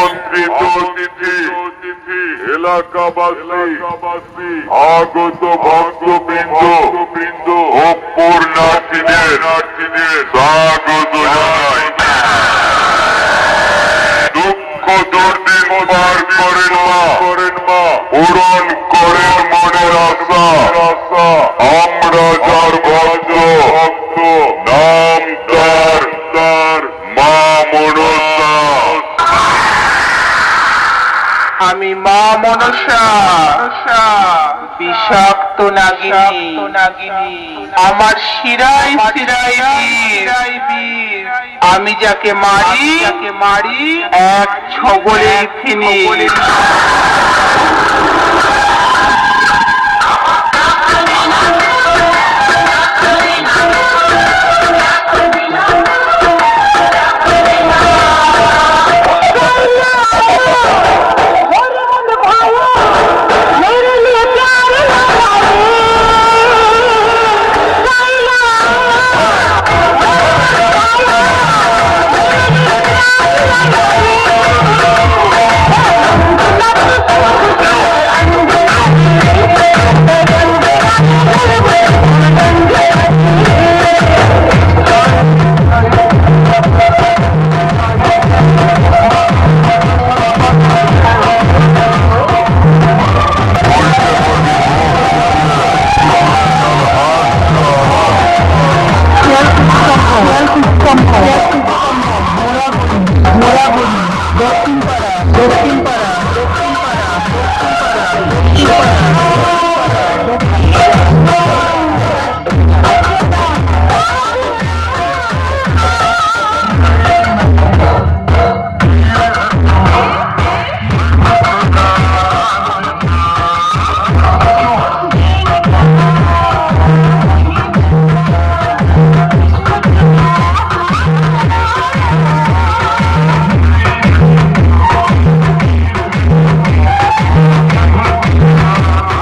আমন্ত্রিত অতিথি, এলাকাবাসী, আগত ভক্তবৃন্দ বৃন্দ ও পূর্ণার্থীদের স্বাগত দুঃখ দুর্দিন পার করেন মা করেন মা। পূরণ করেন মনের আশা। আমি মা মনসা, বিষাক্ত নাগিনী। আমার শিরাই শিরাই আমি যাকে মারি মারি এক ছগলে ফিনি। Dos pin para.